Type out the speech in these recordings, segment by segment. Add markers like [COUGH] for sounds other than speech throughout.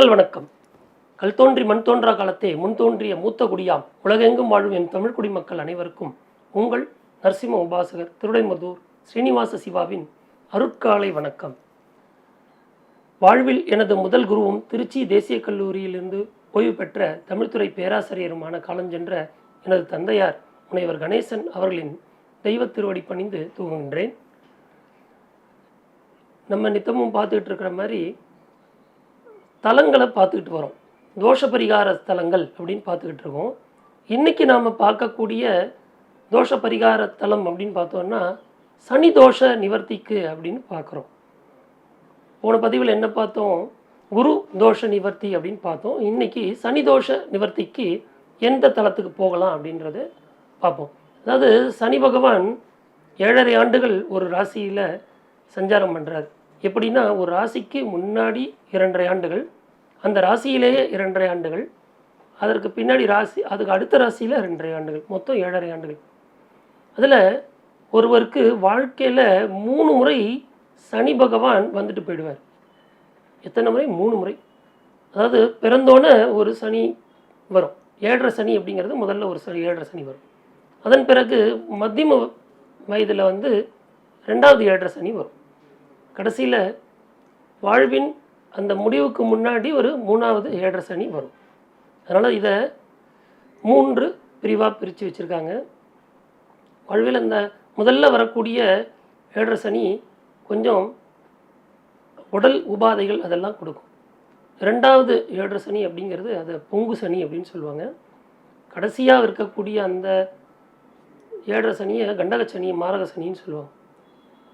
மக்கள் வணக்கம். கல் தோன்றி மண் தோன்றா காலத்தே முன் தோன்றிய மூத்த குடியாம் உலகெங்கும் வாழும் எம் தமிழ் குடிமக்கள் அனைவருக்கும் உங்கள் நரசிம்ம உபாசகர் திருடைமதூர் ஸ்ரீனிவாச சிவாவின் அருட்காலை வணக்கம். வாழ்வில் எனது முதல் குருவும் திருச்சி தேசிய கல்லூரியிலிருந்து ஓய்வு பெற்ற தமிழ்துறை பேராசிரியருமான காலஞ்சென்ற எனது தந்தையார் முனைவர் கணேசன் அவர்களின் தெய்வத் திருவடி பணிந்து தூங்குகின்றேன். நம்ம நித்தமும் பார்த்துக்கிட்டு இருக்கிற மாதிரி தலங்களை பார்த்துக்கிட்டு வரோம். தோஷ பரிகார ஸ்தலங்கள் அப்படின்னு பார்த்துக்கிட்டு இருக்கோம். இன்றைக்கி நாம் பார்க்கக்கூடிய தோஷ பரிகார தலம் அப்படின்னு பார்த்தோன்னா சனி தோஷ நிவர்த்திக்கு அப்படின்னு பார்க்குறோம். போன பதிவில் என்ன பார்த்தோம்? குரு தோஷ நிவர்த்தி அப்படின்னு பார்த்தோம். இன்னைக்கு சனி தோஷ நிவர்த்திக்கு எந்த தலத்துக்கு போகலாம் அப்படின்றத பார்ப்போம். அதாவது சனி பகவான் ஏழரை ஆண்டுகள் ஒரு ராசியில் சஞ்சாரம் பண்ணுறார் எப்படின்னா ஒரு ராசிக்கு முன்னாடி இரண்டரை ஆண்டுகள் அந்த ராசியிலேயே இரண்டரை ஆண்டுகள் அதற்கு பின்னாடி ராசி அதுக்கு அடுத்த ராசியில் ரெண்டரை ஆண்டுகள் மொத்தம் ஏழரை ஆண்டுகள். அதில் ஒருவருக்கு வாழ்க்கையில் மூணு முறை சனி பகவான் வந்துட்டு போயிடுவார். எத்தனை முறை? மூணு முறை. அதாவது பிறந்தோன்னே ஒரு சனி வரும். ஏழரை சனி அப்படிங்கிறது முதல்ல ஒரு சனி ஏழரை சனி வரும். அதன் பிறகு மத்தியம வயதில் வந்து ரெண்டாவது ஏழரை சனி வரும். கடைசியில் வாழ்வின் அந்த முடிவுக்கு முன்னாடி ஒரு மூணாவது ஏழரை சனி வரும். அதனால் இதை மூன்று பிரிவாக பிரித்து வச்சுருக்காங்க. வாழ்வில் அந்த முதல்ல வரக்கூடிய ஏழரை சனி கொஞ்சம் உடல் உபாதைகள் அதெல்லாம் கொடுக்கும். ரெண்டாவது ஏழரை சனி அப்படிங்கிறது அதை பொங்கு சனி அப்படின்னு சொல்லுவாங்க. கடைசியாக இருக்கக்கூடிய அந்த ஏழரை சனியை கண்டக சனி மாரக சனின்னு சொல்லுவாங்க.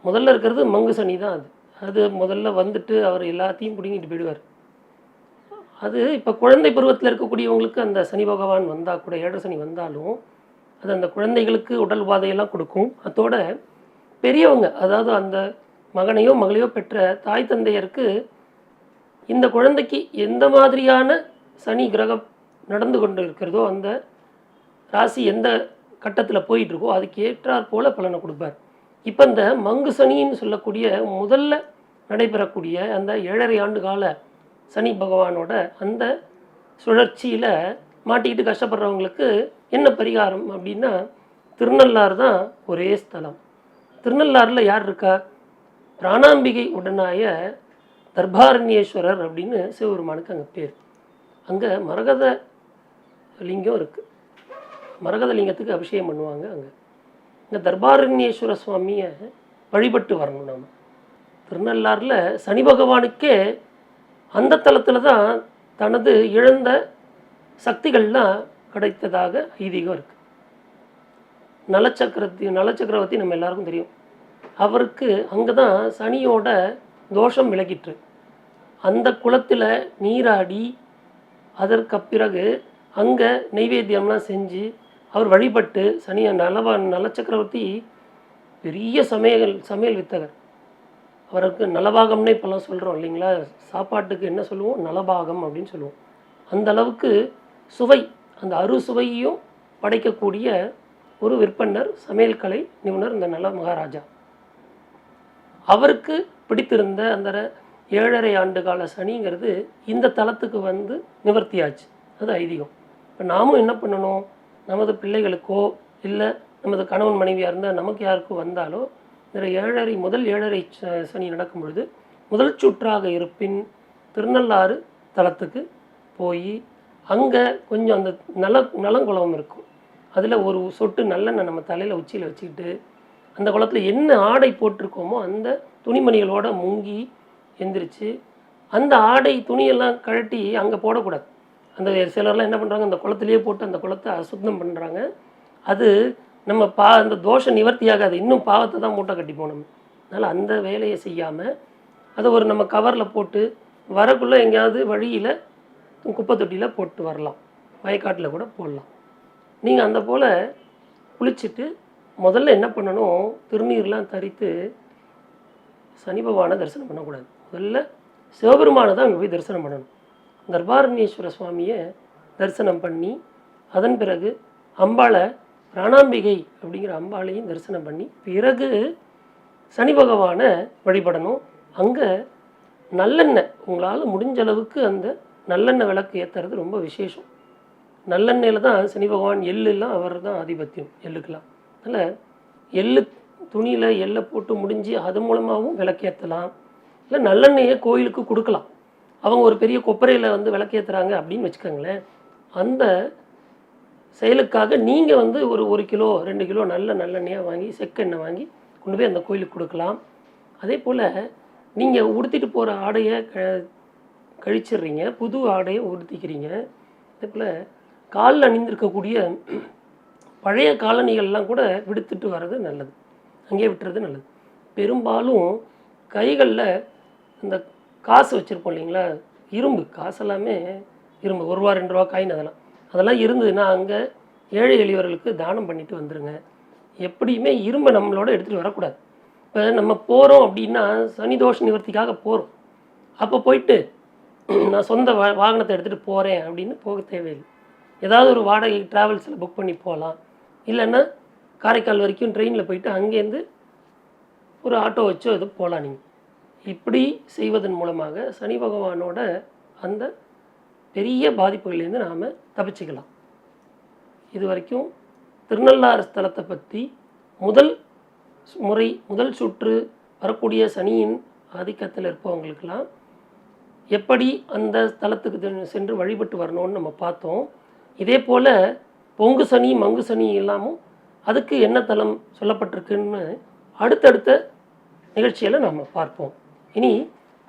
முதல்ல இருக்கிறது மங்கு சனி தான் அது. அது முதல்ல வந்துட்டு அவர் எல்லாத்தையும் பிடுங்கிட்டு போயிடுவார். அது இப்போ குழந்தை பருவத்தில் இருக்கக்கூடியவங்களுக்கு அந்த சனி பகவான் வந்தால் கூட ஏழரை சனி வந்தாலும் அது அந்த குழந்தைகளுக்கு உடல் உபாதையெல்லாம் கொடுக்கும். அதோட பெரியவங்க அதாவது அந்த மகனையோ மகளையோ பெற்ற தாய் தந்தையருக்கு இந்த குழந்தைக்கு எந்த மாதிரியான சனி கிரகம் நடந்து கொண்டு இருக்கிறதோ அந்த ராசி எந்த கட்டத்தில் போயிட்டுருக்கோ அதுக்கு ஏற்றாற் போல பலனை கொடுப்பார். இப்போ இந்த மங்கு சனின்னு சொல்லக்கூடிய முதல்ல நடைபெறக்கூடிய அந்த ஏழரை ஆண்டு கால சனி பகவானோட அந்த சுழற்சியில் மாட்டிக்கிட்டு கஷ்டப்படுறவங்களுக்கு என்ன பரிகாரம் அப்படின்னா திருநள்ளாறு தான் ஒரே ஸ்தலம். திருநள்ளாறில் யார் இருக்கா? பிராணாம்பிகை உடனாய தர்பாரண்யேஸ்வரர் அப்படின்னு சிவபெருமானுக்கு அங்கே பேர். அங்கே மரகத லிங்கம் இருக்குது மரகத லிங்கத்துக்கு அபிஷேகம் பண்ணுவாங்க அங்கே. இந்த தர்பாரண்யேஸ்வர சுவாமியை வழிபட்டு வரணும் நாம். திருநள்ளாறில் சனி பகவானுக்கே அந்த தலத்தில் தான் தனது இழந்த சக்திகள்லாம் கிடைத்ததாக ஐதீகம் இருக்குது நலச்சக்கரத்தி நலச்சக்கரவர்த்தி நம்ம எல்லாருக்கும் தெரியும். அவருக்கு அங்கே தான் சனியோட தோஷம் விலகிற்று. அந்த குளத்தில் நீராடி அதற்கு பிறகு அங்கே நெய்வேத்தியம்லாம் செஞ்சு அவர் வழிபட்டு சனி நலவ நலச்சக்கரவர்த்தி பெரிய சமையல் சமையல் வித்தகர். அவருக்கு நலபாகம்னே இப்போல்லாம் சொல்கிறோம் இல்லைங்களா? சாப்பாட்டுக்கு என்ன சொல்லுவோம்? நலபாகம் அப்படின்னு சொல்லுவோம். அந்த அளவுக்கு சுவை அந்த அறுசுவையும் படைக்கக்கூடிய ஒரு விற்பனர் சமையல் கலை நிபுணர் இந்த நல மகாராஜா. அவருக்கு பிடித்திருந்த அந்த ஏழரை ஆண்டு கால சனிங்கிறது இந்த தலத்துக்கு வந்து நிவர்த்தியாச்சு. அது ஐதீகம். இப்போ நாமும் என்ன பண்ணணும்? நமது பிள்ளைகளுக்கோ இல்லை நமது கணவன் மனைவியாக இருந்தால் நமக்கு யாருக்கோ வந்தாலோ இந்த ஏழரை முதல் ஏழரை ச- சனி நடக்கும் பொழுது முதல் சுற்றாக இருப்பின் திருநள்ளாறு தலத்துக்கு போய் அங்கே கொஞ்சம் அந்த நல நலங்குளம் இருக்கும். அதில் ஒரு சொட்டு நல்லெண்ணெய் நம்ம தலையில் உச்சியில் வச்சுக்கிட்டு அந்த குளத்தில் என்ன ஆடை போட்டிருக்கோமோ அந்த துணிமணிகளோட முங்கி எந்திரிச்சு அந்த ஆடை துணியெல்லாம் கழட்டி அங்கே போடக்கூடாது. அந்த சிலர்லாம் என்ன பண்ணுறாங்க அந்த குளத்துலேயே போட்டு அந்த குளத்தை அசுத்தம் பண்ணுறாங்க அது நம்ம பா அந்த தோஷ நிவர்த்தியாகாது. இன்னும் பாவத்தை தான் மூட்டை கட்டி போகணும். அதனால் அந்த வேலையை செய்யாமல் அதை ஒரு நம்ம கவரில் போட்டு வரக்குள்ளே எங்கேயாவது வழியில் குப்பை தொட்டியில் போட்டு வரலாம். வயக்காட்டில் கூட போடலாம். நீங்கள் அந்த போல் குளிச்சுட்டு முதல்ல என்ன பண்ணணும்? திருநீர்லாம் தரித்து சனி பகவானை தரிசனம் பண்ணக்கூடாது. முதல்ல சிவபெருமானை தான் அங்கே போய் தரிசனம் பண்ணணும். தர்பாரண்யேஸ்வர சுவாமியை தரிசனம் பண்ணி அதன் பிறகு அம்பாளை பிராணாம்பிகை அப்படிங்கிற அம்பாளையும் தரிசனம் பண்ணி பிறகு சனி பகவானை வழிபடணும். அங்கே நல்லெண்ணெய் உங்களால் முடிஞ்ச அளவுக்கு அந்த நல்லெண்ணெய் விளக்கு ஏற்றுறது ரொம்ப விசேஷம். நல்லெண்ணெயில் தான் சனி பகவான் எள்ளுலாம் அவர் தான் ஆதிபத்தியம் எள்ளுக்கெல்லாம். அதனால் எள்ளு துணியில் எள்ளை போட்டு முடிஞ்சு அது மூலமாகவும் விளக்கேற்றலாம் இல்லை நல்லெண்ணெயை கோயிலுக்கு கொடுக்கலாம். அவங்க ஒரு பெரிய கொப்பரையில் வந்து விளக்கேற்றுறாங்க அப்படின்னு வச்சுக்கோங்களேன். அந்த செயலுக்காக நீங்கள் வந்து ஒரு ஒரு கிலோ ரெண்டு கிலோ நல்ல நல்லெண்ணெயாக வாங்கி செக்கெண்ணெய் வாங்கி கொண்டு போய் அந்த கோயிலுக்கு கொடுக்கலாம். அதே போல் நீங்கள் உடுத்திட்டு போகிற ஆடையை க கழிச்சிடுறீங்க புது ஆடையை உடுத்திக்கிறீங்க. அதே போல் காலில் அணிந்திருக்கக்கூடிய பழைய காலணிகள்லாம் கூட விடுத்துட்டு வர்றது நல்லது. அங்கேயே விட்டுறது நல்லது. பெரும்பாலும் கைகளில் இந்த காசு வச்சுருப்போம் இல்லைங்களா? இரும்பு. காசு எல்லாமே இரும்பு. ஒரு ரூபா ரெண்டு ரூபா காயின் அதெல்லாம். அதெல்லாம் இருந்ததுன்னா அங்கே ஏழை எளியவர்களுக்கு தானம் பண்ணிட்டு வந்துடுங்க எப்படியுமே இரும்பை நம்மளோட எடுத்துகிட்டு வரக்கூடாது. இப்போ நம்ம போகிறோம் அப்படின்னா சனிதோஷ நிவர்த்திக்காக போகிறோம் அப்போ போயிட்டு [CLEARS THROAT] நான் சொந்த வா வாகனத்தை எடுத்துகிட்டு போகிறேன் அப்படின்னு போக தேவையில்லை. ஏதாவது ஒரு வாடகை ட்ராவல்ஸில் புக் பண்ணி போகலாம். இல்லைன்னா காரைக்கால் வரைக்கும் ட்ரெயினில் போயிட்டு அங்கேருந்து ஒரு ஆட்டோ வச்சோ இது போகலாம் நீங்கள் இப்படி செய்வதன் மூலமாக சனி பகவானோட அந்த பெரிய பாதிப்புகள்லேருந்து நாம் தப்பிச்சுக்கலாம். இது வரைக்கும் திருநள்ளாறு ஸ்தலத்தை பற்றி முதல் முறை முதல் சுற்று வரக்கூடிய சனியின் ஆதிக்கத்தில் இருப்பவங்களுக்கெல்லாம் எப்படி அந்த ஸ்தலத்துக்கு சென்று- சென்று வழிபட்டு வரணும்னு நம்ம பார்த்தோம். இதே போல் பொங்கு சனி மங்கு சனி இல்லாமல் அதுக்கு என்ன தளம் சொல்லப்பட்டிருக்குன்னு அடுத்தடுத்த நிகழ்ச்சியில் நாம் பார்ப்போம். இனி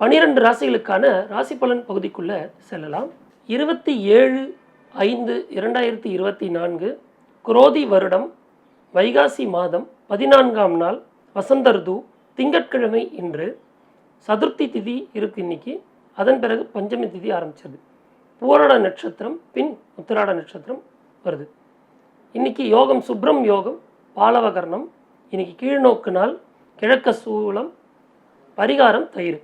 பனிரெண்டு ராசிகளுக்கான ராசி பலன் பகுதிக்குள்ளே செல்லலாம். இருபத்தி ஏழு ஐந்து இரண்டாயிரத்தி இருபத்தி நான்கு குரோதி வருடம் வைகாசி மாதம் பதினான்காம் நாள் வசந்த ருது திங்கட்கிழமை இன்று சதுர்த்தி திதி இருக்கு இன்னைக்கு அதன் பிறகு பஞ்சமி திதி ஆரம்பிச்சது. பூரட நட்சத்திரம் பின் உத்திராட நட்சத்திரம் வருது. இன்னைக்கு யோகம் சுப்ரம் யோகம் பாலவகர்ணம் இன்னைக்கு கீழ்நோக்கு நாள் கிழக்க சூலம் பரிகாரம் தயிர்.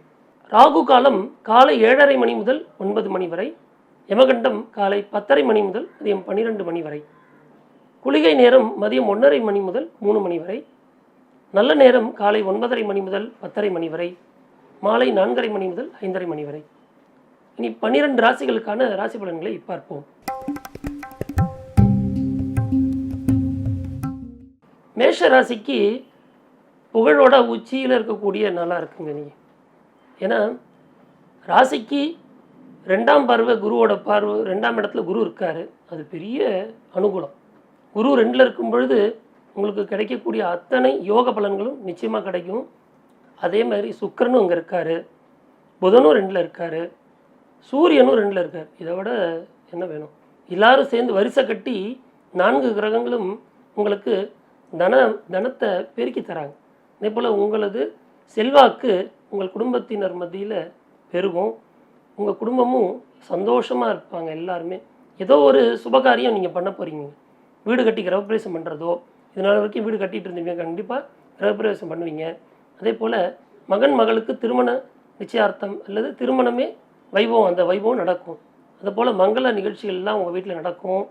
ராகு காலம் காலை ஏழரை மணி முதல் ஒன்பது மணி வரை யமகண்டம் காலை பத்தரை மணி முதல் மதியம் பன்னிரெண்டு மணி வரை. குளிகை நேரம் மதியம் ஒன்றரை மணி முதல் மூணு மணி வரை. நல்ல நேரம் காலை ஒன்பதரை மணி முதல் பத்தரை மணி வரை. மாலை நான்கரை மணி முதல் ஐந்தரை மணி வரை. இனி பன்னிரண்டு ராசிகளுக்கான ராசி பலன்களை பார்ப்போம். மேஷ ராசிக்கு புகழோட உச்சியில் இருக்கக்கூடிய நாளாக இருக்குங்க நீங்கள் ஏன்னா ராசிக்கு ரெண்டாம் பார்வை குருவோட பார்வை ரெண்டாம் இடத்துல குரு இருக்கார். அது பெரிய அனுகூலம். குரு ரெண்டில் இருக்கும் பொழுது உங்களுக்கு கிடைக்கக்கூடிய அத்தனை யோக பலன்களும் நிச்சயமாக கிடைக்கும். அதே மாதிரி சுக்கிரனும் அங்கே இருக்கார். புதனும் ரெண்டில் இருக்கார். சூரியனும் ரெண்டில் இருக்கார். இதை விட என்ன வேணும்? எல்லாரும் சேர்ந்து வரிசை கட்டி நான்கு கிரகங்களும் உங்களுக்கு தன தனத்தை பெருக்கி தராங்க. அதே போல் உங்களது செல்வாக்கு உங்கள் குடும்பத்தினர் மத்தியில் பெருகும். உங்கள் குடும்பமும் சந்தோஷமாக இருப்பாங்க எல்லாருமே. ஏதோ ஒரு சுபகாரியம் நீங்கள் பண்ண போகிறீங்க வீடு கட்டி கிரகப்பிரவேசம் பண்ணுறதோ இதனால் வரைக்கும் வீடு கட்டிகிட்டு இருந்தீங்க கண்டிப்பாக கிரகப்பிரவேசம் பண்ணுவீங்க. அதே போல் மகன் மகளுக்கு திருமண நிச்சயார்த்தம் அல்லது திருமணமே வைபவம் அந்த வைபவம் நடக்கும். அதுபோல் மங்கள நிகழ்ச்சிகள்லாம் உங்கள் வீட்டில் நடக்கும்.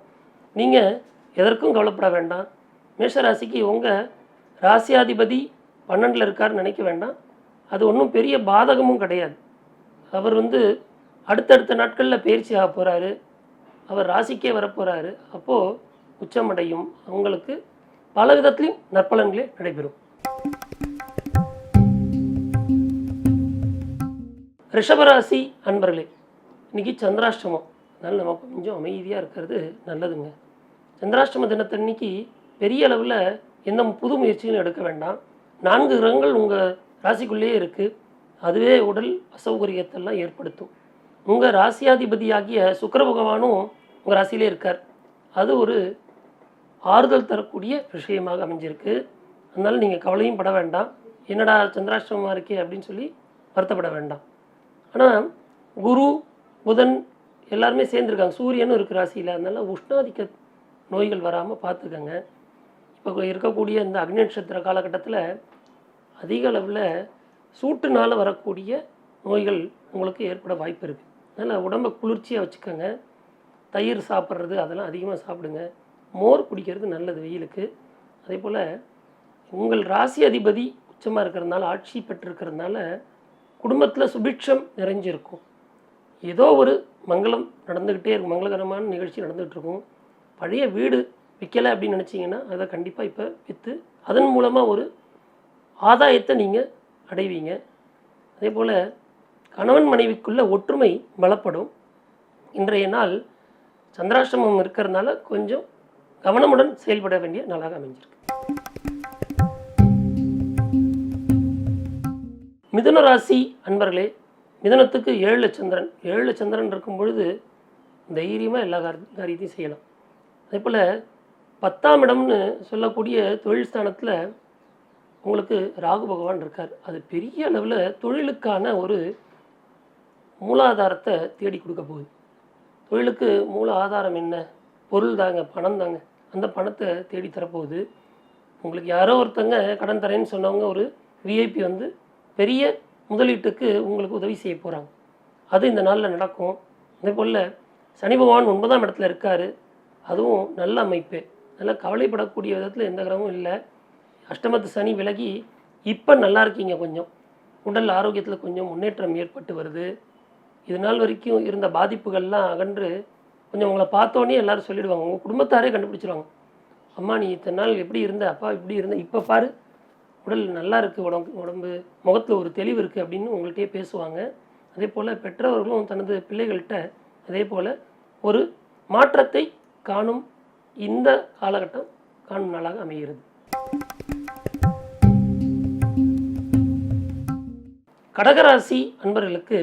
நீங்கள் எதற்கும் கவலைப்பட வேண்டாம். மேஷராசிக்கு உங்கள் ராசியாதிபதி பன்னெண்டில் இருக்காருன்னு நினைக்க வேண்டாம். அது ஒன்றும் பெரிய பாதகமும் கிடையாது. அவர் வந்து அடுத்தடுத்த நாட்களில் பயிற்சி ஆக போகிறாரு அவர் ராசிக்கே வரப்போகிறாரு அப்போது உச்சமடையும். அவங்களுக்கு பல விதத்துலையும் நற்பலன்களே நடைபெறும். ரிஷபராசி அன்பர்களே இன்னைக்கு சந்திராஷ்டமம். அதனால் நம்ம கொஞ்சம் அமைதியாக இருக்கிறது நல்லதுங்க. சந்திராஷ்டம தினத்தன்னைக்கு பெரிய அளவில் எந்த புது முயற்சியும் எடுக்க வேண்டாம். நான்கு கிரகங்கள் உங்கள் ராசிக்குள்ளேயே இருக்குது அதுவே உடல் அசௌகரியத்தெல்லாம் ஏற்படுத்தும். உங்கள் ராசியாதிபதியாகிய சுக்கர பகவானும் உங்கள் ராசியிலே இருக்கார். அது ஒரு ஆறுதல் தரக்கூடிய விஷயமாக அமைஞ்சிருக்கு. அதனால் நீங்கள் கவலையும் பட வேண்டாம். என்னடா சந்திராஷ்டமமாக இருக்கே அப்படின்னு சொல்லி வருத்தப்பட வேண்டாம். ஆனால் குரு புதன் எல்லாருமே சேர்ந்துருக்காங்க. சூரியனும் இருக்குது ராசியில். அதனால் உஷ்ணாதிக்க நோய்கள் வராமல் பார்த்துக்கங்க. இப்போ இருக்கக்கூடிய இந்த அக்னி நட்சத்திர காலகட்டத்தில் அதிக அளவில் சூட்டுனால் வரக்கூடிய நோய்கள் உங்களுக்கு ஏற்பட வாய்ப்பு இருக்குது அதனால் உடம்பை குளிர்ச்சியாக வச்சுக்கோங்க. தயிர் சாப்பிட்றது அதெல்லாம் அதிகமாக சாப்பிடுங்க. மோர் குடிக்கிறது நல்லது வெயிலுக்கு. அதே போல் உங்கள் ராசி அதிபதி உச்சமாக இருக்கிறதுனால ஆட்சி பெற்றிருக்கிறதுனால குடும்பத்தில் சுபிட்சம் நிறைஞ்சிருக்கும். ஏதோ ஒரு மங்களம் நடந்துக்கிட்டே இருக்கும். மங்களகரமான நிகழ்ச்சி நடந்துகிட்டு இருக்கும். பழைய வீடு விற்கலை அப்படின்னு நினச்சிங்கன்னா அதை கண்டிப்பாக இப்போ விற்று அதன் மூலமாக ஒரு ஆதாயத்தை நீங்கள் அடைவீங்க. அதே போல் கணவன் மனைவிக்குள்ள ஒற்றுமை பலப்படும் இன்றைய நாள் சந்திராஷ்டமம் இருக்கிறதுனால கொஞ்சம் கவனமுடன் செயல்பட வேண்டிய நாளாக அமைஞ்சிருக்கு. மிதுன ராசி அன்பர்களே மிதனத்துக்கு ஏழு சந்திரன். ஏழு சந்திரன் இருக்கும் பொழுது தைரியமாக எல்லா காரியத்தையும் செய்யலாம். அதே போல் பத்தாம் இடம்னு சொல்லக்கூடிய தொழில் ஸ்தானத்தில் உங்களுக்கு ராகு பகவான் இருக்கார். அது பெரிய அளவில் தொழிலுக்கான ஒரு மூலாதாரத்தை தேடி கொடுக்க போகுது. தொழிலுக்கு மூல ஆதாரம் என்ன? பொருள் தாங்க பணம் தாங்க. அந்த பணத்தை தேடி தரப்போகுது. உங்களுக்கு யாரோ ஒருத்தங்க கடன் தரேன்னு சொன்னவங்க ஒரு விஐபி வந்து பெரிய முதலீட்டுக்கு உங்களுக்கு உதவி செய்ய போகிறாங்க அது இந்த நாளில் நடக்கும். அதே போல் சனி பகவான் ஒன்பதாம் இடத்துல இருக்கார். அதுவும் நல்ல அமைப்பு. நல்லா கவலைப்படக்கூடிய விதத்தில் எந்த கிரகமும் இல்லை. அஷ்டமத்து சனி விலகி இப்போ நல்லா இருக்கீங்க கொஞ்சம். உடல் ஆரோக்கியத்தில் கொஞ்சம் முன்னேற்றம் ஏற்பட்டு வருது. இது நாள் வரைக்கும் இருந்த பாதிப்புகள்லாம் அகன்று கொஞ்சம் உங்களை பார்த்தோன்னே எல்லாரும் சொல்லிடுவாங்க. உங்கள் குடும்பத்தாரே கண்டுபிடிச்சிருவாங்க. அம்மா நீ இத்தனை நாள் எப்படி இருந்த? அப்பா இப்படி இருந்த? இப்போ பாரு. உடல் நல்லா இருக்குது உடம்பு உடம்பு முகத்தில் ஒரு தெளிவு இருக்குது அப்படின்னு உங்கள்கிட்டயே பேசுவாங்க. அதே போல் பெற்றவர்களும் தனது பிள்ளைகள்கிட்ட அதே போல் ஒரு மாற்றத்தை காணும் இந்த காலகட்டம் காணும் நாளாக அமைகிறது. கடகராசி அன்பர்களுக்கு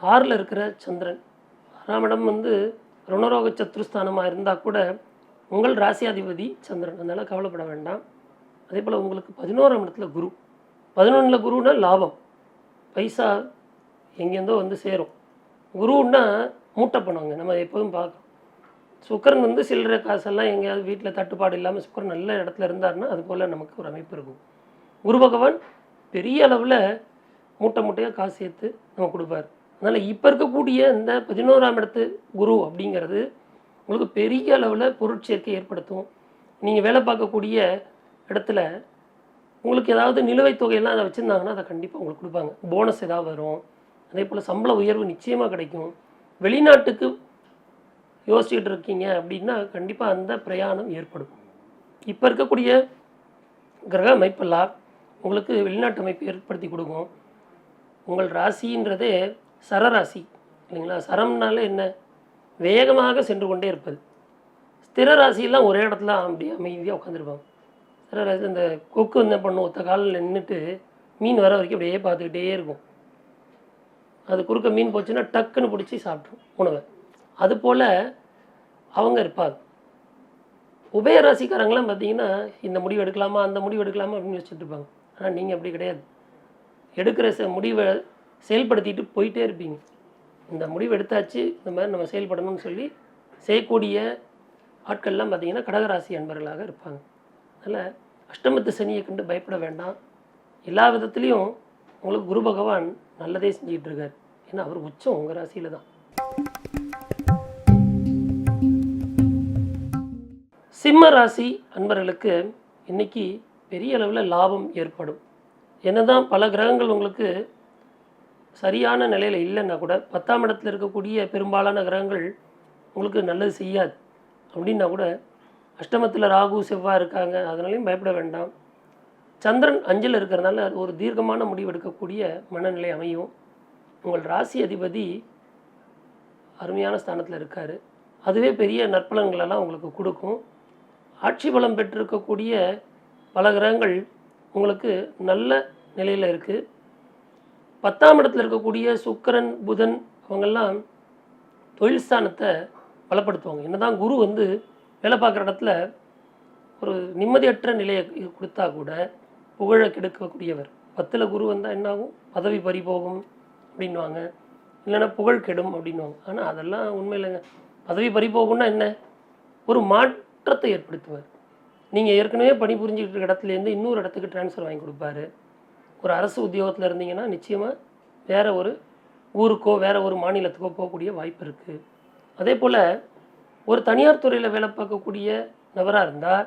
ஆறில் இருக்கிற சந்திரன். ஆறாம் இடம் வந்து ருணரோக சத்ருஸ்தானமாக இருந்தால் கூட உங்கள் ராசியாதிபதி சந்திரன். அதனால் கவலைப்பட வேண்டாம். அதே போல் உங்களுக்கு பதினோராம் இடத்துல குரு. பதினொன்றில் குருன்னா லாபம். பைசா எங்கேருந்தோ வந்து சேரும். குருன்னா மூட்டை பண்ணுவாங்க நம்ம எப்போதும் பார்க்குறோம். சுக்கரன் வந்து சில்லறை காசெல்லாம் எங்கேயாவது வீட்டில் தட்டுப்பாடு இல்லாமல் சுக்கரன் நல்ல இடத்துல இருந்தாருன்னா அது போல் நமக்கு ஒரு அமைப்பு இருக்கும். குரு பகவான் பெரிய அளவில் மூட்டை மூட்டையாக காசு சேர்த்து நம்ம கொடுப்பார். அதனால் இப்போ இருக்கக்கூடிய இந்த பதினோராம் இடத்து குரு அப்படிங்கிறது உங்களுக்கு பெரிய அளவில் பொருட்சேர்க்கை ஏற்படுத்தும். நீங்கள் வேலை பார்க்கக்கூடிய இடத்துல உங்களுக்கு ஏதாவது நிலுவைத் தொகையெல்லாம் அதை வச்சுருந்தாங்கன்னா அதை கண்டிப்பாக உங்களுக்கு கொடுப்பாங்க. போனஸ் ஏதாவது வரும். அதே போல் சம்பள உயர்வு நிச்சயமாக கிடைக்கும். வெளிநாட்டுக்கு யோசிச்சுட்டு இருக்கீங்க அப்படின்னா கண்டிப்பாக அந்த பிரயாணம் ஏற்படும். இப்போ இருக்கக்கூடிய கிரக அமைப்பெல்லாம் உங்களுக்கு வெளிநாட்டு அமைப்பு ஏற்படுத்தி கொடுக்கும். உங்கள் ராசின்றதே சரராசி இல்லைங்களா? சரம்னால என்ன? வேகமாக சென்று கொண்டே இருப்பது. ஸ்திர ராசியெல்லாம் ஒரே இடத்துல அப்படியே அமைதியாக உட்காந்துருப்பாங்க ஸ்திர ராசி இந்த கொக்கு என்ன பண்ணும்? ஒத்த காலில் நின்றுட்டு மீன் வர வரைக்கும் அப்படியே பார்த்துக்கிட்டே இருக்கும். அது குறுக்க மீன் போச்சுன்னா டக்குன்னு பிடிச்சி சாப்பிட்ரும் உணவை. அதுபோல் அவங்க இருப்பாங்க. உபயராசிக்காரங்களாம் பார்த்தீங்கன்னா இந்த முடிவு எடுக்கலாமா அந்த முடிவு எடுக்கலாமா அப்படின்னு வச்சுட்டு இருப்பாங்க. ஆனால் நீங்கள் அப்படி கிடையாது. எடுக்கிற செ முடிவை செயல்படுத்திட்டு போயிட்டே இருப்பீங்க. இந்த முடிவு எடுத்தாச்சு இந்த மாதிரி நம்ம செயல்படணும்னு சொல்லி செய்யக்கூடிய ஆட்கள்லாம் பார்த்திங்கன்னா கடகராசி அன்பர்களாக இருப்பாங்க. அதனால் அஷ்டமத்து சனியை கண்டு பயப்பட வேண்டாம். எல்லா விதத்துலேயும் உங்களுக்கு குரு பகவான் நல்லதே செஞ்சிகிட்டு இருக்கார். ஏன்னா அவர் உச்சம் உங்கள் ராசியில் தான். சிம்ம ராசி அன்பர்களுக்கு இன்னைக்கு பெரிய அளவில் லாபம் ஏற்படும். என்னதான் பல கிரகங்கள் உங்களுக்கு சரியான நிலையில் இல்லைன்னா கூட பத்தாம் இடத்துல இருக்கக்கூடிய பெரும்பாலான கிரகங்கள் உங்களுக்கு நல்லது செய்யாது. அப்படின்னா கூட அஷ்டமத்தில் ராகு செவ்வாய் இருக்காங்க. அதனாலையும் பயப்பட வேண்டாம். சந்திரன் அஞ்சில் இருக்கிறதுனால அது ஒரு தீர்க்கமான முடிவு எடுக்கக்கூடிய மனநிலை அமையும். உங்கள் ராசி அதிபதி அருமையான ஸ்தானத்தில் இருக்கார். அதுவே பெரிய நற்பலன்களெல்லாம் உங்களுக்கு கொடுக்கும். ஆட்சி பலம் பெற்றிருக்கக்கூடிய பல கிரகங்கள் உங்களுக்கு நல்ல நிலையில் இருக்குது பத்தாம் இடத்துல இருக்கக்கூடிய சுக்கிரன் புதன் அவங்கெல்லாம் தொழில் ஸ்தானத்தை பலப்படுத்துவாங்க. என்னதான் குரு வந்து வேலை பார்க்குற இடத்துல ஒரு நிம்மதியற்ற நிலையை கொடுத்தா கூட புகழை கெடுக்கக்கூடியவர். பத்தில் குரு வந்தால் என்னாகும்? பதவி பறி போகும் அப்படின்வாங்க இல்லைன்னா புகழ் கெடும் அப்படின்வாங்க ஆனால் அதெல்லாம் உண்மை இல்லைங்க. பதவி பறி போகும்னா என்ன? ஒரு மாட் குற்றத்தை ஏற்படுத்துவார். நீங்கள் ஏற்கனவே பணிபுரிஞ்சுக்கிட்டு இருக்க இடத்துலேருந்து இன்னொரு இடத்துக்கு ட்ரான்ஸ்ஃபர் வாங்கி கொடுப்பாரு. ஒரு அரசு உத்தியோகத்தில் இருந்தீங்கன்னா நிச்சயமாக வேறு ஒரு ஊருக்கோ வேறு ஒரு மாநிலத்துக்கோ போகக்கூடிய வாய்ப்பு இருக்குது அதே போல் ஒரு தனியார் துறையில் வேலை பார்க்கக்கூடிய நபராக இருந்தால்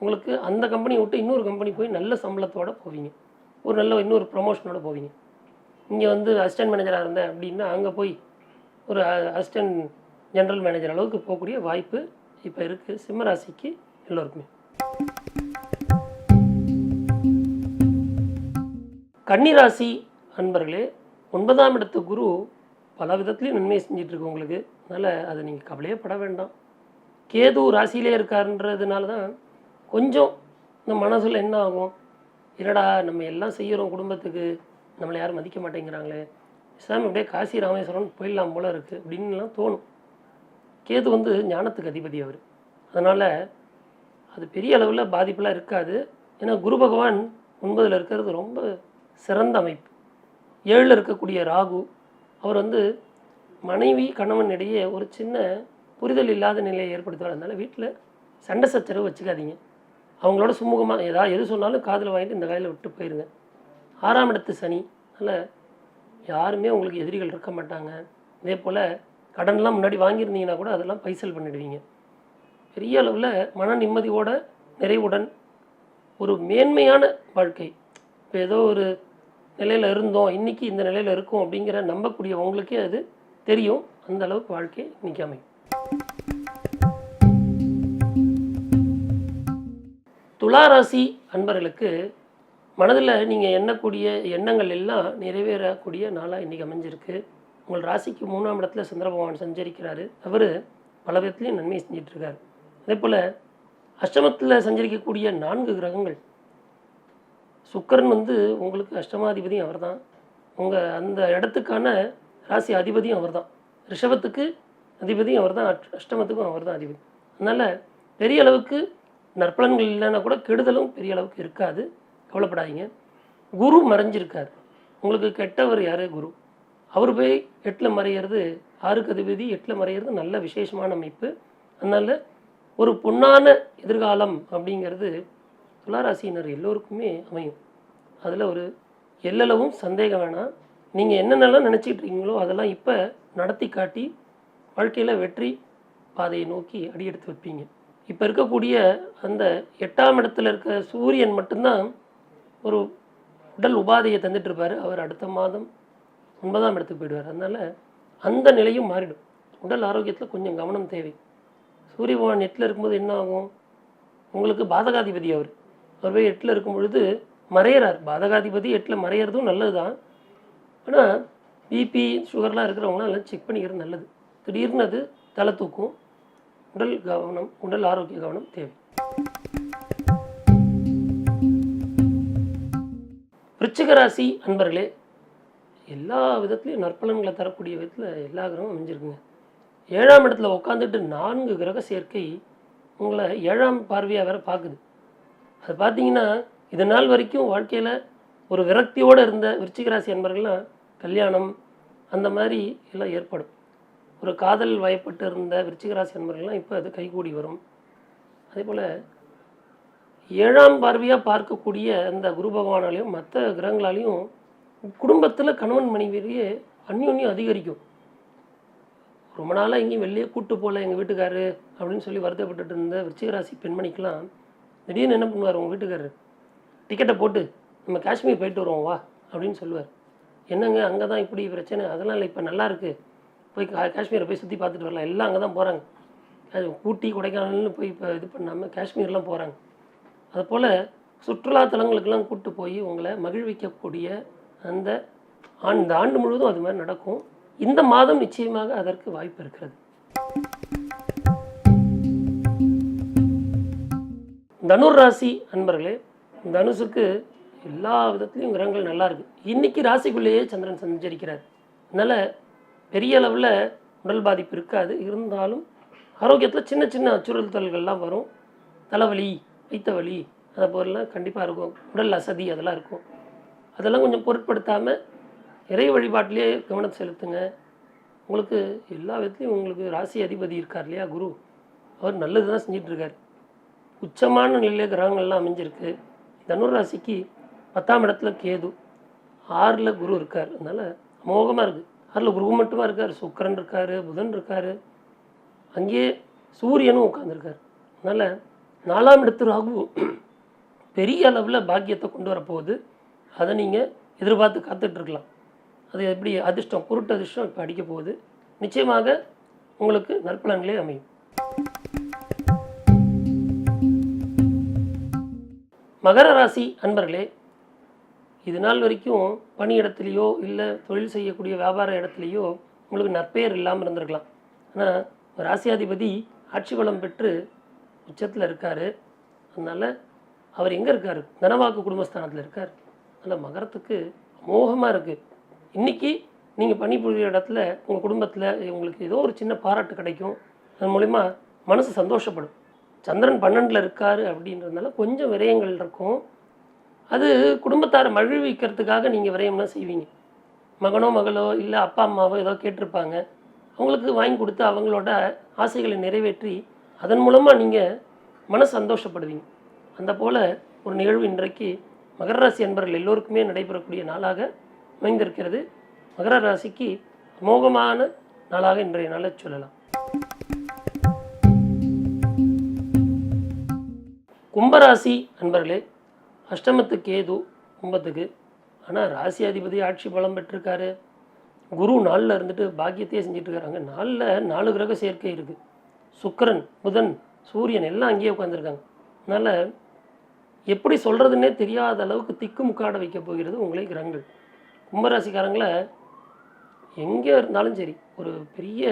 உங்களுக்கு அந்த கம்பெனி விட்டு இன்னொரு கம்பெனி போய் நல்ல சம்பளத்தோடு போவீங்க. ஒரு நல்ல இன்னொரு ப்ரொமோஷனோட போவீங்க. இங்கே வந்து அசிஸ்டன்ட் மேனேஜராக இருந்தேன் அப்படின்னா அங்கே போய் ஒரு அசிஸ்டன்ட் ஜென்ரல் மேனேஜர் அளவுக்கு போகக்கூடிய வாய்ப்பு இப்போ இருக்குது சிம்மராசிக்கு எல்லோருக்குமே. கன்னிராசி அன்பர்களே ஒன்பதாம் இடத்து குரு பல விதத்துலேயும் நன்மை செஞ்சிட்டு இருக்கு உங்களுக்கு. அதனால் அதை நீங்கள் கவலையே பட வேண்டாம். கேது ராசியிலே இருக்காருன்றதுனால தான் கொஞ்சம் இந்த மனசில் என்ன ஆகும்? என்னடா நம்ம எல்லாம் செய்கிறோம் குடும்பத்துக்கு நம்மளை யாரும் மதிக்க மாட்டேங்கிறாங்களே. சாமி அப்படியே காசி ராமேஸ்வரம் போயிடலாம் போல் இருக்குது அப்படின்லாம் தோணும். கேது வந்து ஞானத்துக்கு அதிபதி அவர். அதனால் அது பெரிய அளவில் பாதிப்பெலாம் இருக்காது. ஏன்னா குரு பகவான் ஒன்பதில் இருக்கிறது ரொம்ப சிறந்த அமைப்பு. ஏழில் இருக்கக்கூடிய ராகு அவர் வந்து மனைவி கணவன் இடையே ஒரு சின்ன புரிதல் இல்லாத நிலையை ஏற்படுத்துவார். அதனால் வீட்டில் சண்டை சச்சரவு வச்சுக்காதீங்க. அவங்களோட சுமூகமாக ஏதாவது எது சொன்னாலும் காதில் வாங்கிட்டு இந்த காலையில் விட்டு போயிருங்க. ஆறாம் இடத்து சனி. அதனால் யாருமே உங்களுக்கு எதிரிகள் இருக்க மாட்டாங்க. இதே போல் கடன்லாம் முன்னாடி வாங்கியிருந்தீங்கன்னா கூட அதெல்லாம் பைசல் பண்ணிடுவீங்க. பெரிய அளவில் மன நிம்மதியோட நிறைவுடன் ஒரு மேன்மையான வாழ்க்கை. இப்போ ஏதோ ஒரு நிலையில் இருந்தோம் இன்றைக்கி இந்த நிலையில் இருக்கும் அப்படிங்கிற நம்பக்கூடிய உங்களுக்கே அது தெரியும். அந்த அளவுக்கு வாழ்க்கை இன்றைக்கி அமையும். துளாராசி அன்பர்களுக்கு மனதில் நீங்கள் எண்ணக்கூடிய எண்ணங்கள் எல்லாம் நிறைவேறக்கூடிய நாளாக இன்றைக்கி அமைஞ்சிருக்கு. உங்கள் ராசிக்கு மூணாம் இடத்துல சந்திர பகவான் சஞ்சரிக்கிறாரு. அவர் பல விதத்துலையும் நன்மை செஞ்சிட்ருக்காரு. அதே போல் அஷ்டமத்தில் சஞ்சரிக்கக்கூடிய நான்கு கிரகங்கள். சுக்கரன் வந்து உங்களுக்கு அஷ்டமாதிபதியும் அவர் தான் உங்கள் அந்த இடத்துக்கான ராசி அதிபதியும் அவர் தான் ரிஷபத்துக்கு அதிபதியும் அவர் தான் அஷ்டமத்துக்கும் அவர் தான் அதிபதி. அதனால் பெரிய அளவுக்கு நற்பலன்கள் இல்லைன்னா கூட கெடுதலும் பெரிய அளவுக்கு இருக்காது. கவலைப்படாதீங்க. குரு மறைஞ்சிருக்கார். உங்களுக்கு கெட்டவர் யார்? குரு. அவர் போய் எட்டில் மறையிறது ஆறுக்கு அதிபதி எட்டில் மறையிறது நல்ல விசேஷமான அமைப்பு. அதனால் ஒரு பொன்னான எதிர்காலம் அப்படிங்கிறது துளாராசினர் எல்லோருக்குமே அமையும். அதில் ஒரு எல்லளவும் சந்தேகம் வேணாம். நீங்கள் என்னென்னலாம் நினச்சிக்கிட்டு இருக்கீங்களோ அதெல்லாம் இப்போ நடத்தி காட்டி வாழ்க்கையில் வெற்றி பாதையை நோக்கி அடியெடுத்து வைப்பீங்க. இப்போ இருக்கக்கூடிய அந்த எட்டாம் இடத்துல இருக்க சூரியன் மட்டும்தான் ஒரு உடல் உபாதையை தந்துட்டுருப்பார் அவர் அடுத்த மாதம் ஒன்பதாம் இடத்துக்கு போயிடுவார். அதனால் அந்த நிலையும் மாறிடும். உடல் ஆரோக்கியத்தில் கொஞ்சம் கவனம் தேவை. சூரிய பகவான் எட்டில் இருக்கும்போது என்ன ஆகும்? உங்களுக்கு பாதகாதிபதி அவர். அவர் போய் எட்டில் இருக்கும் பொழுது மறையிறார். பாதகாதிபதி எட்டில் மறையிறதும் நல்லது தான் ஆனால் பிபி சுகர்லாம் இருக்கிறவங்களாம் எல்லாம் செக் பண்ணிக்கிறது நல்லது. திடீர்னு அது தலை தூக்கும். உடல் கவனம் உடல் ஆரோக்கிய கவனம் தேவை. விருச்சிக ராசி அன்பர்களே எல்லா விதத்துலேயும் நற்பலன்களை தரக்கூடிய விதத்தில் எல்லா கிரகமும் அமைஞ்சிருக்குங்க. ஏழாம் இடத்துல உட்காந்துட்டு நான்கு கிரக சேர்க்கை உங்களை ஏழாம் பார்வையாக வேற பார்க்குது அது பார்த்தீங்கன்னா இது நாள் வரைக்கும் வாழ்க்கையில் ஒரு விரக்தியோடு இருந்த விருச்சிகராசி என்பவர்கள்லாம் அன்பர்கள்லாம் கல்யாணம் அந்த மாதிரி எல்லாம் ஏற்படும். ஒரு காதல் வயப்பட்டு இருந்த விருச்சிகராசி என்பவர்கள்லாம் அன்பர்கள்லாம் இப்போ அது கைகூடி வரும். அதே போல் ஏழாம் பார்வையாக பார்க்கக்கூடிய அந்த குரு பகவானாலையும் மற்ற கிரகங்களாலையும் குடும்பத்தில் கணவன் மனைவியிலேயே அந்யோன்யம் அதிகரிக்கும். ரொம்ப நாளாக எங்கேயும் வெளியே கூட்டு போகல எங்கள் வீட்டுக்காரு அப்படின்னு சொல்லி வருத்தப்பட்டுட்டு இருந்த விருச்சிகராசி பெண்மணிக்கெலாம் திடீர்னு என்ன பண்ணுவார் உங்கள் வீட்டுக்காரரு? டிக்கெட்டை போட்டு நம்ம காஷ்மீர் போயிட்டு வருவோம் வா அப்படின்னு சொல்லுவார். என்னங்க அங்கே தான் இப்படி பிரச்சனை? அதெல்லாம் இல்லை இப்போ நல்லா இருக்குது போய் கா காஷ்மீரை போய் சுற்றி பார்த்துட்டு வரலாம். எல்லாம் அங்கே தான் போகிறாங்க அது ஊட்டி கொடைக்கானல்னு போய் இப்போ இது பண்ணாமல் காஷ்மீர்லாம் போகிறாங்க அதுபோல் சுற்றுலா தலங்களுக்கெல்லாம் கூட்டு போய் உங்களை மகிழ்விக்கக்கூடிய அந்த ஆண் இந்த ஆண்டு முழுவதும் அது மாதிரி நடக்கும். இந்த மாதம் நிச்சயமாக அதற்கு வாய்ப்பு இருக்கிறது. தனுர் ராசி அன்பர்களே தனுசுக்கு எல்லா விதத்துலேயும் கிரகங்கள் நல்லா இருக்கு. இன்னைக்கு ராசிக்குள்ளேயே சந்திரன் சஞ்சரிக்கிறார். அதனால் பெரிய அளவில் உடல் பாதிப்பு இருக்காது. இருந்தாலும் ஆரோக்கியத்தில் சின்ன சின்ன அச்சுறுத்தல்கள்லாம் வரும். தலைவலி வைத்த வலி அதை போலலாம் கண்டிப்பாக இருக்கும். உடல் அசதி அதெல்லாம் இருக்கும். அதெல்லாம் கொஞ்சம் பொருட்படுத்தாமல் இறை வழிபாட்டிலே கவனம் செலுத்துங்க. உங்களுக்கு எல்லா விதத்துலையும் உங்களுக்கு ராசி அதிபதி இருக்கார் இல்லையா குரு? அவர் நல்லது தான் செஞ்சிட்ருக்கார். உச்சமான நிலையில் கிரகங்கள்லாம் அமைஞ்சிருக்கு. தனுர் ராசிக்கு பத்தாம் இடத்துல கேது. ஆறில் குரு இருக்கார். அதனால் அமோகமாக இருக்குது ஆறில் குரு மட்டுமா இருக்கார். சுக்கரன் இருக்கார் புதன் இருக்கார். அங்கேயே சூரியனும் உட்காந்துருக்கார் அதனால் நாலாம் இடத்து ராகு பெரிய அளவில் பாக்கியத்தை கொண்டு வரப்போகுது. அதை நீங்கள் எதிர்பார்த்து காத்துட்ருக்கலாம். அது எப்படி அதிர்ஷ்டம் குருட்டு அதிர்ஷ்டம் இப்போ அடிக்க போகுது. நிச்சயமாக உங்களுக்கு நற்பலன்களே அமையும். மகர ராசி அன்பர்களே இது நாள் வரைக்கும் பணியிடத்துலேயோ இல்லை தொழில் செய்யக்கூடிய வியாபார இடத்துலையோ உங்களுக்கு நற்பெயர் இல்லாமல் இருந்திருக்கலாம். ஆனால் ராசியாதிபதி ஆட்சி பலம் பெற்று உச்சத்தில் இருக்கார். அதனால் அவர் எங்கே இருக்கார்? தனவாக்கு குடும்பஸ்தானத்தில் இருக்கார். அதில் மகரத்துக்கு அமோகமாக இருக்குது இன்றைக்கி நீங்கள் பணிபுரிகிற இடத்துல உங்கள் குடும்பத்தில் உங்களுக்கு ஏதோ ஒரு சின்ன பாராட்டு கிடைக்கும். அது மூலிமா மனசு சந்தோஷப்படும். சந்திரன் பன்னெண்டில் இருக்கார் அப்படின்றதுனால கொஞ்சம் விரயங்கள் இருக்கும். அது குடும்பத்தாரை மகிழ்விக்கிறதுக்காக நீங்கள் விரயம்லாம் செய்வீங்க. மகனோ மகளோ இல்லை அப்பா அம்மாவோ ஏதோ கேட்டிருப்பாங்க. அவங்களுக்கு வாங்கி கொடுத்து அவங்களோட ஆசைகளை நிறைவேற்றி அதன் மூலமாக நீங்கள் மன சந்தோஷப்படுவீங்க. அந்த போல் ஒரு நிகழ்வு இன்றைக்கு மகர ராசி அன்பர்கள் எல்லோருக்குமே நடைபெறக்கூடிய நாளாக அமைந்திருக்கிறது. மகர ராசிக்கு அமோகமான நாளாக இன்றைய நாளை சொல்லலாம். கும்பராசி அன்பர்களே அஷ்டமத்துக்கு கேது கும்பத்துக்கு ஆனால் ராசி அதிபதி ஆட்சி பலம் பெற்றிருக்காரு. குரு நாளில் இருந்துட்டு பாக்கியத்தையே செஞ்சுட்டு இருக்காங்க நாளில் நாலு கிரக சேர்க்கை இருக்குது சுக்கிரன் புதன் சூரியன் எல்லாம் அங்கேயே உட்காந்துருக்காங்க அதனால் எப்படி சொல்கிறதுனே தெரியாத அளவுக்கு திக்கு முக்காட வைக்க போகிறது உங்களை கிரகங்கள். கும்பராசிக்காரங்களை எங்கே இருந்தாலும் சரி ஒரு பெரிய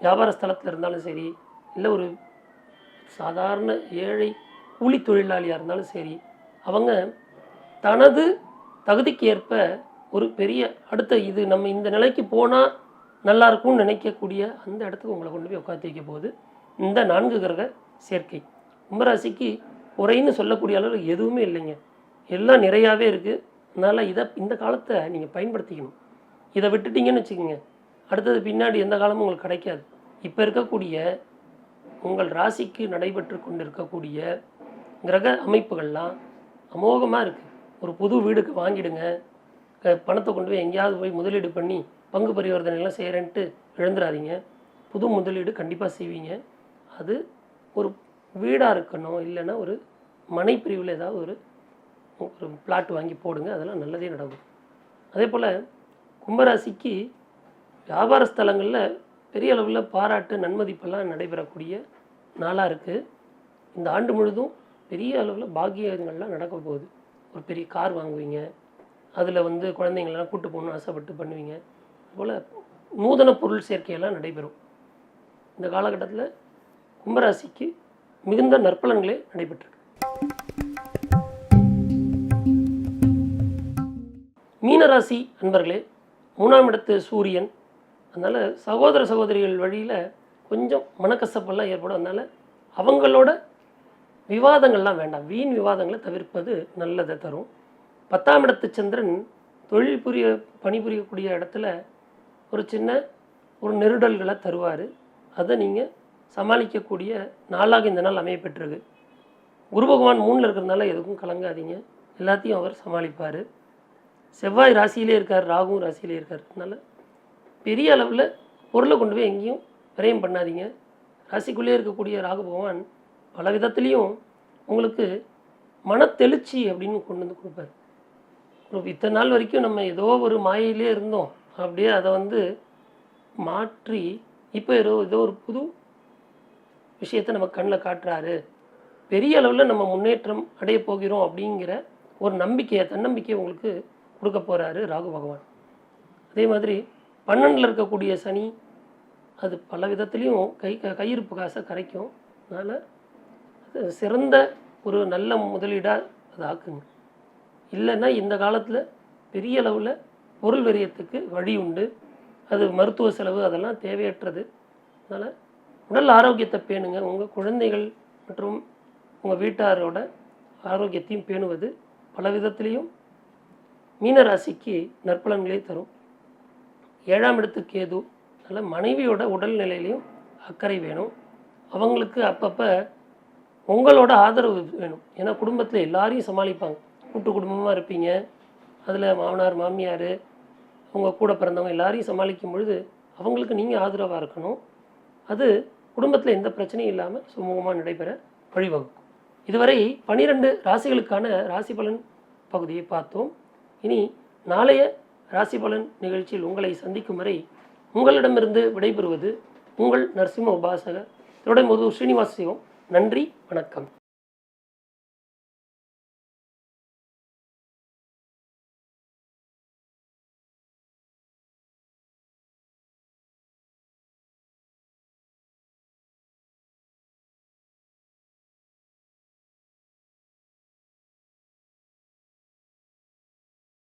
வியாபார ஸ்தலத்தில் இருந்தாலும் சரி இல்லை ஒரு சாதாரண ஏழை கூலி தொழிலாளியாக இருந்தாலும் சரி அவங்க தனது தகுதிக்கு ஏற்ப ஒரு பெரிய அடுத்த இது நம்ம இந்த நிலைக்கு போனால் நல்லா இருக்கும்னு நினைக்கக்கூடிய அந்த இடத்துக்கு உங்களை கொண்டு போய் உட்காந்து வைக்க போகுது. இந்த நான்கு கிரக சேர்க்கை. கும்பராசிக்கு குறைன்னு சொல்லக்கூடிய அளவில் எதுவுமே இல்லைங்க. எல்லாம் நிறையாவே இருக்குது அதனால் இதை இந்த காலத்தை நீங்கள் பயன்படுத்திக்கணும். இதை விட்டுட்டீங்கன்னு வச்சுக்கோங்க. அடுத்தது பின்னாடி எந்த காலமும் உங்களுக்கு கிடைக்காது. இப்போ இருக்கக்கூடிய உங்கள் ராசிக்கு நடைபெற்று கொண்டு இருக்கக்கூடிய கிரக அமைப்புகள்லாம் அமோகமாக இருக்குது ஒரு புது வீடுக்கு வாங்கிடுங்க. பணத்தை கொண்டு போய் எங்கேயாவது போய் முதலீடு பண்ணி பங்கு பரிவர்த்தனைலாம் செய்கிறேன்ட்டு இழந்துடாதீங்க புது முதலீடு கண்டிப்பாக செய்வீங்க. அது ஒரு வீடாக இருக்கணும் இல்லைன்னா ஒரு மனை பிரிவில் ஏதாவது ஒரு ஒரு பிளாட் வாங்கி போடுங்க அதெல்லாம் நல்லதே நடக்கும். அதே போல் கும்பராசிக்கு வியாபார ஸ்தலங்களில் பெரிய அளவில் பாராட்டு நன்மதிப்பெல்லாம் நடைபெறக்கூடிய நாளாக இருக்குது இந்த ஆண்டு முழுதும் பெரிய அளவில் பாக்கியங்கள்லாம் நடக்க போகுது. ஒரு பெரிய கார் வாங்குவீங்க அதில் வந்து குழந்தைங்களெல்லாம் கூட்டு போகணும்னு ஆசைப்பட்டு பண்ணுவீங்க. அதுபோல் நூதன பொருள் சேர்க்கையெல்லாம் நடைபெறும். இந்த காலகட்டத்தில் கும்பராசிக்கு மிகுந்த நற்பலன்களே நடைபெற்றிருக்கு. மீனராசி அன்பர்களே மூணாம் இடத்து சூரியன். அதனால் சகோதர சகோதரிகள் வழியில் கொஞ்சம் மனக்கசப்பெல்லாம் ஏற்படும். அதனால் அவங்களோட விவாதங்கள்லாம் வேண்டாம். வீண் விவாதங்களை தவிர்ப்பது நல்லதை தரும். பத்தாம் இடத்து சந்திரன் தொழில் புரிய பணிபுரியக்கூடிய இடத்துல ஒரு சின்ன ஒரு நெருடல்களை தருவார். அதை நீங்கள் சமாளிக்கக்கூடிய நாளாக இந்த நாள் அமைய பெற்றிருக்கு. குரு பகவான் மூணில் இருக்கிறதுனால எதுக்கும் கலங்காதீங்க. எல்லாத்தையும் அவர் சமாளிப்பார். செவ்வாய் ராசியிலே இருக்கார் ராகுவும் ராசியிலே இருக்கார் அதனால் பெரிய அளவில் பொருளை கொண்டு போய் எங்கேயும் விரயம் பண்ணாதீங்க. ராசிக்குள்ளே இருக்கக்கூடிய ராகு பகவான் பல விதத்துலேயும் உங்களுக்கு மனத்தெளிச்சி அப்படின்னு கொண்டு வந்து கொடுப்பார். இத்தனை நாள் வரைக்கும் நம்ம ஏதோ ஒரு மாயையிலே இருந்தோம். அப்படியே அதை வந்து மாற்றி இப்போ ஏதோ ஏதோ ஒரு புது விஷயத்தை நம்ம கண்ணில் காட்டுறாரு. பெரிய அளவில் நம்ம முன்னேற்றம் அடைய போகிறோம் அப்படிங்கிற ஒரு நம்பிக்கையை தன்னம்பிக்கையை உங்களுக்கு கொடுக்க போகிறாரு ராகு பகவான். அதே மாதிரி பன்னெண்டில் இருக்கக்கூடிய சனி அது பல விதத்துலேயும் கை க- கையிருப்பு காசை கரைக்கும். அதனால் அது சிறந்த ஒரு நல்ல முதலீடாக அதை ஆக்குங்க. இல்லைன்னா இந்த காலத்தில் பெரிய அளவில் பொருள் விரயத்துக்கு வழி உண்டு. அது மருத்துவ செலவு அதெல்லாம் தேவையற்றது. அதனால் உடல் ஆரோக்கியத்தை பேணுங்க. உங்கள் குழந்தைகள் மற்றும் உங்கள் வீட்டாரோட ஆரோக்கியத்தையும் பேணுவது பல விதத்துலேயும் மீனராசிக்கு நற்பலன்களை தரும். ஏழாம் இடத்துக்கு கேது அதனால் மனைவியோட உடல்நிலையிலையும் அக்கறை வேணும். அவங்களுக்கு அப்பப்போ உங்களோட ஆதரவு வேணும். ஏன்னா குடும்பத்தில் எல்லாரையும் சமாளிப்பாங்க. கூட்டு குடும்பமாக இருப்பீங்க. அதில் மாமனார் மாமியார் அவங்க கூட பிறந்தவங்க எல்லாரையும் சமாளிக்கும் பொழுது அவங்களுக்கு நீங்கள் ஆதரவாக இருக்கணும். அது குடும்பத்தில் எந்த பிரச்சனையும் இல்லாமல் சுமூகமாக நடைபெற வழிவகுக்கும். இதுவரை பனிரெண்டு ராசிகளுக்கான ராசி பலன் பகுதியை பார்த்தோம். இனி நாளைய ராசி பலன் நிகழ்ச்சியில் உங்களை சந்திக்கும் வரை உங்களிடமிருந்து விடைபெறுவது உங்கள் நரசிம்ம உபாசகர். திருடை முது ஸ்ரீனிவாஸ் சிவம். நன்றி வணக்கம்.